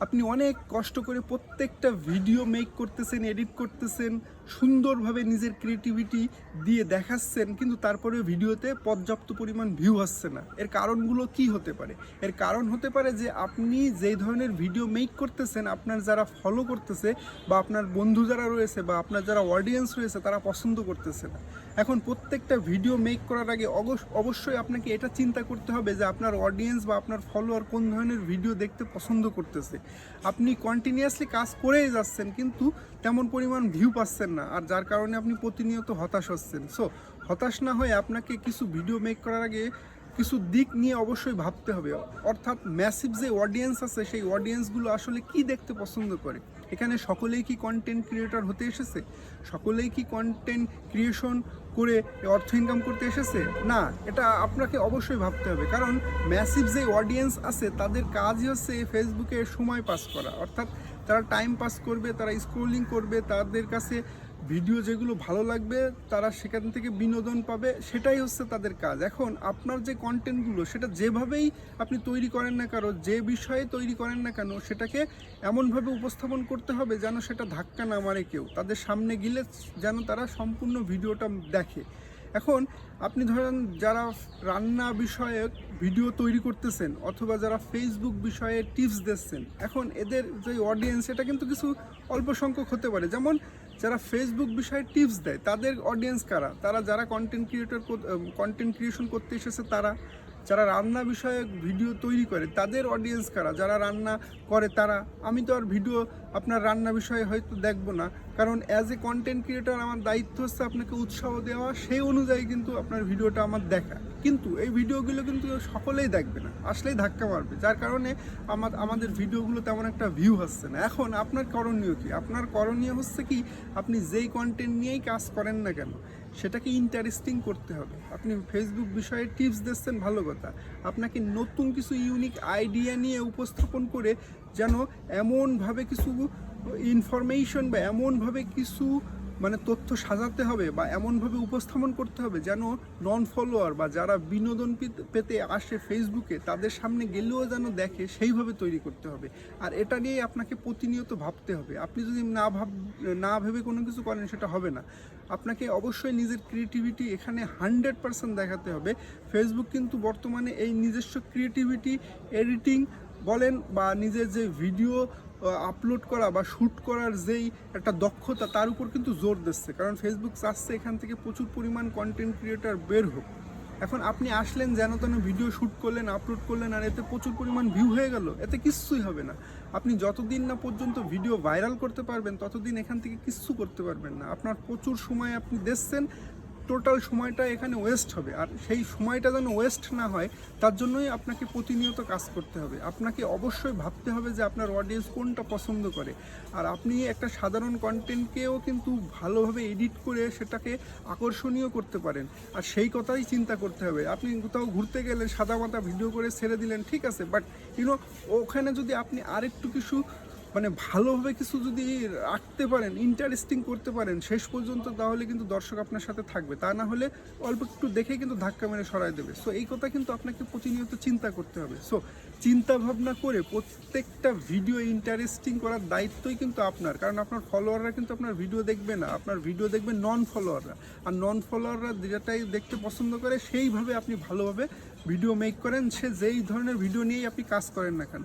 আপনি অনেক কষ্ট করে প্রত্যেকটা ভিডিও মেক করতেছেন এডিট করতেছেন, সুন্দরভাবে নিজের ক্রিয়েটিভিটি দিয়ে দেখাচ্ছেন, কিন্তু তারপরে ভিডিওতে পর্যাপ্ত পরিমাণ ভিউ আসছে না। এর কারণগুলো কি হতে পারে? এর কারণ হতে পারে যে আপনি যেই ধরনের ভিডিও মেক করতেছেন, আপনার যারা ফলো করতেছে বা আপনার বন্ধু যারা রয়েছে বা আপনার যারা অডিয়েন্স রয়েছে, তারা পছন্দ করতেছে না। এখন প্রত্যেকটা ভিডিও মেক করার আগে অবশ্য- অবশ্যই আপনাকে এটা চিন্তা করতে হবে যে আপনার অডিয়েন্স বা আপনার ফলোয়ার কোন ধরনের ভিডিও দেখতে পছন্দ করতেছে। আপনি কন্টিনিউয়াসলি কাজ করেই যাচ্ছেন, কিন্তু তেমন পরিমাণ ভিউ পাচ্ছেন না। আর যার কারণে আপনি প্রতিনিয়ত হতাশ হচ্ছেন। সো হতাশ না হয়ে আপনাকে কিছু ভিডিও মেক করার আগে কিছু দিক নিয়ে অবশ্যই ভাবতে হবে। অর্থাৎ ম্যাসিভ যে অডিয়েন্স আছে, সেই অডিয়েন্সগুলো আসলে কি দেখতে পছন্দ করে? এখানে সকলেই কি কন্টেন্ট ক্রিয়েটর হতে এসেছে? সকলেই কি কন্টেন্ট ক্রিয়েশন করে অর্থ ইনকাম করতে এসেছে? না, এটা আপনাকে অবশ্যই ভাবতে হবে। কারণ ম্যাসিভ যে অডিয়েন্স আছে, তাদের কাজই হচ্ছে ফেসবুকে সময় পাস করা। অর্থাৎ তারা টাইম পাস করবে, তারা স্ক্রোলিং করবে, তাদের কাছে ভিডিও যেগুলো ভালো লাগবে, তারা সেখান থেকে বিনোদন পাবে, সেটাই হচ্ছে তাদের কাজ। এখন আপনার যে কন্টেন্টগুলো সেটা যেভাবেই আপনি তৈরি করেন না কারও যে বিষয়ে তৈরি করেন না কেন, সেটাকে এমনভাবে উপস্থাপন করতে হবে যেন সেটা ধাক্কা না মারে কেউ। তাদের সামনে গেলে যেন তারা সম্পূর্ণ ভিডিওটা দেখে। এখন আপনি ধরেন যারা রান্না বিষয়ক ভিডিও তৈরি করতেছেন অথবা যারা ফেসবুক বিষয়ে টিপস দিচ্ছেন, এখন এদের যে অডিয়েন্স এটা কিন্তু কিছু অল্প সংখ্যক হতে পারে। যেমন যারা ফেসবুক বিষয়ে টিপস দেয়, তাদের অডিয়েন্স কারা? তারা যারা কন্টেন্ট ক্রিয়েটর কন্টেন্ট ক্রিয়েশন করতে এসেছে, তারা যারা রান্না বিষয়ক ভিডিও তৈরি করে, তাদের অডিয়েন্স কারা? যারা রান্না করে, তারা। আমি তো আর ভিডিও আপনার রান্না বিষয়ে হয়তো দেখব না। কারণ অ্যাজ এ কন্টেন্ট ক্রিয়েটর আমার দায়িত্ব হচ্ছে আপনাকে উৎসাহ দেওয়া, সেই অনুযায়ী কিন্তু আপনার ভিডিওটা আমার দেখা। কিন্তু এই ভিডিওগুলো কিন্তু সকলেই দেখবে না, আসলেই ধাক্কা মারবে। যার কারণে আমার, আমাদের ভিডিওগুলো তেমন একটা ভিউ হচ্ছে না। এখন আপনার করণীয় কি? আপনার করণীয় হচ্ছে কি, আপনি যেই কন্টেন্ট নিয়েই কাজ করেন না কেন সেটাকে ইন্টারেস্টিং করতে হবে। আপনি ফেসবুক বিষয়ে টিপস দিচ্ছেন, ভালো কথা। আপনাকে নতুন কিছু ইউনিক আইডিয়া নিয়ে উপস্থাপন করে যেন এমনভাবে কিছু ইনফরমেশন বা এমনভাবে কিছু মানে তথ্য সাজাতে হবে বা এমনভাবে উপস্থাপন করতে হবে যেন নন ফলোয়ার বা যারা বিনোদন পেতে- আসে ফেসবুকে তাদের সামনে গেলেও যেন দেখে সেইভাবে তৈরি করতে হবে। আর এটা নিয়ে আপনাকে প্রতিনিয়ত ভাবতে হবে। আপনি যদি না ভাব না ভেবে কোনো কিছু করেন, সেটা হবে না। আপনাকে অবশ্যই নিজের ক্রিয়েটিভিটি এখানে হান্ড্রেড পার্সেন্ট দেখাতে হবে। ফেসবুক কিন্তু বর্তমানে এই নিজস্ব ক্রিয়েটিভিটি এডিটিং বলেন বা নিজের যে ভিডিও আপলোড করা বা শ্যুট করার যেই একটা দক্ষতা, তার উপর কিন্তু জোর দিচ্ছে। কারণ ফেসবুক চাচ্ছে এখান থেকে প্রচুর পরিমাণ কন্টেন্ট ক্রিয়েটার বের হোক। এখন আপনি আসলেন যেন তেন ভিডিও শ্যুট করলেন আপলোড করলেন, আর এতে প্রচুর পরিমাণ ভিউ হয়ে গেল, এতে কিচ্ছুই হবে না। আপনি যতদিন না পর্যন্ত ভিডিও ভাইরাল করতে পারবেন, ততদিন এখান থেকে কিচ্ছু করতে পারবেন না। আপনার প্রচুর সময় আপনি দেখছেন টোটাল সময়টা এখানে ওয়েস্ট হবে। আর সেই সময়টা যেন ওয়েস্ট না হয়, তার জন্যই আপনাকে প্রতিনিয়ত কাজ করতে হবে। আপনাকে অবশ্যই ভাবতে হবে যে আপনার অডিয়েন্স কোনটা পছন্দ করে। আর আপনি একটা সাধারণ কন্টেন্টকেও কিন্তু ভালোভাবে এডিট করে সেটাকে আকর্ষণীয় করতে পারেন। আর সেই কথাই চিন্তা করতে হবে। আপনি কোথাও ঘুরতে গেলে সাদা মাথা ভিডিও করে ছেড়ে দিলেন, ঠিক আছে? বাট ইউনো ওখানে যদি আপনি আরেকটু কিছু মানে ভালোভাবে কিছু যদি রাখতে পারেন ইন্টারেস্টিং করতে পারেন, শেষ পর্যন্ত তাহলে কিন্তু দর্শক আপনার সাথে থাকবে। তা না হলে অল্প একটু দেখে কিন্তু ধাক্কা মেরে সরাই দেবে। সো এই কথা কিন্তু আপনাকে প্রতিনিয়ত চিন্তা করতে হবে। সো চিন্তা ভাবনা করে প্রত্যেকটা ভিডিও ইন্টারেস্টিং করার দায়িত্বই কিন্তু আপনার। কারণ আপনার ফলোয়াররা কিন্তু আপনার ভিডিও দেখবে না। আপনার ভিডিও দেখবে নন ফলোয়াররা আর নন ফলোয়াররা যেটাই দেখতে পছন্দ করে, সেইভাবে আপনি ভালোভাবে ভিডিও মেক করেন। সে যেই ধরনের ভিডিও নিয়েই আপনি কাজ করেন না কেন।